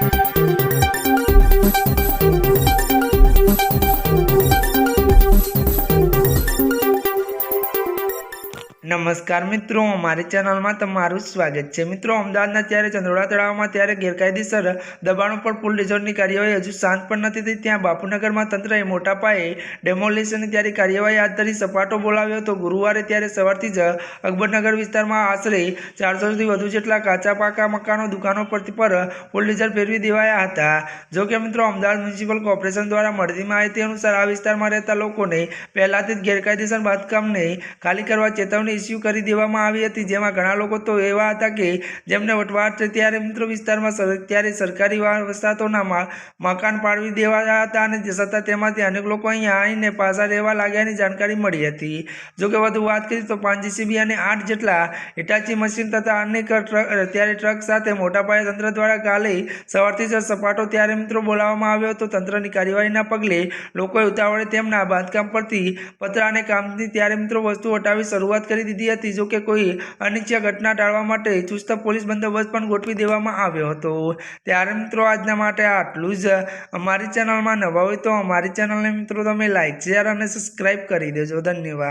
Thank you. નમસ્કાર મિત્રો, અમારી ચેનલમાં તમારું સ્વાગત છે. મિત્રો, અમદાવાદના ત્યારે ચંદ્રોડા તળાવમાં ત્યારે ગેરકાયદેસર દબાણો ઉપર પુલ રિઝોર્ટની કાર્યવાહી હજુ શાંત પણ નથી થઈ. ત્યાં બાપુનગરમાં તંત્રએ મોટા પાયે ડેમોલિશનની ત્યારે કાર્યવાહી હાથ ધરી સપાટો બોલાવ્યો હતો. ગુરુવારે ત્યારે સવારથી જ અકબરનગર વિસ્તારમાં આશરે ચારસોથી વધુ જેટલા કાચા પાકા મકાનો દુકાનો પરથી પર પુલ રિઝર્ટ ફેરવી દેવાયા હતા. જો કે મિત્રો, અમદાવાદ મ્યુનિસિપલ કોર્પોરેશન દ્વારા મળતી માહિતી અનુસાર આ વિસ્તારમાં રહેતા લોકોને પહેલાથી જ ગેરકાયદેસર બાંધકામને ખાલી કરવા ચેતવણી ઇસ્યુ કરી દેવામાં આવી હતી. જેમાં ઘણા લોકો તો એવા હતા કે જેમને વટવાટ છે ત્યારે મિત્રો વિસ્તારમાં ત્યારે સરકારી વસાહતોના મકાન પાડવી દેવાયા હતા અને છતાં તેમાંથી અનેક લોકો અહીંયા આવીને પાછા રહેવા લાગ્યાની જાણકારી મળી હતી. જો કે વધુ વાત કરીએ તો પાંચ જીસીબી અને આઠ જેટલા હિટાચી મશીન તથા અનેક ટ્રક ત્યારે ટ્રક સાથે મોટા પાયે તંત્ર દ્વારા કાલે સવારથી જ સપાટો ત્યારે મિત્રો બોલાવવામાં આવ્યો હતો. તંત્રની કાર્યવાહીના પગલે લોકોએ ઉતાવળે તેમના બાંધકામ પરથી પતરા અને કામની ત્યારે મિત્રો વસ્તુ હટાવી શરૂઆત કરી દીધી હતી. જો કે કોઈ અનિચ્છ્ય ઘટના ટાળવા માટે ચુસ્ત પોલીસ બંદોબસ્ત પણ ગોઠવી દેવામાં આવ્યો હતો. ત્યારે મિત્રો, આજના માટે આટલું જ. અમારી ચેનલમાં નવા હોય તો અમારી ચેનલને મિત્રો, તમે લાઇક શેર અને સબસ્ક્રાઈબ કરી દેજો. ધન્યવાદ.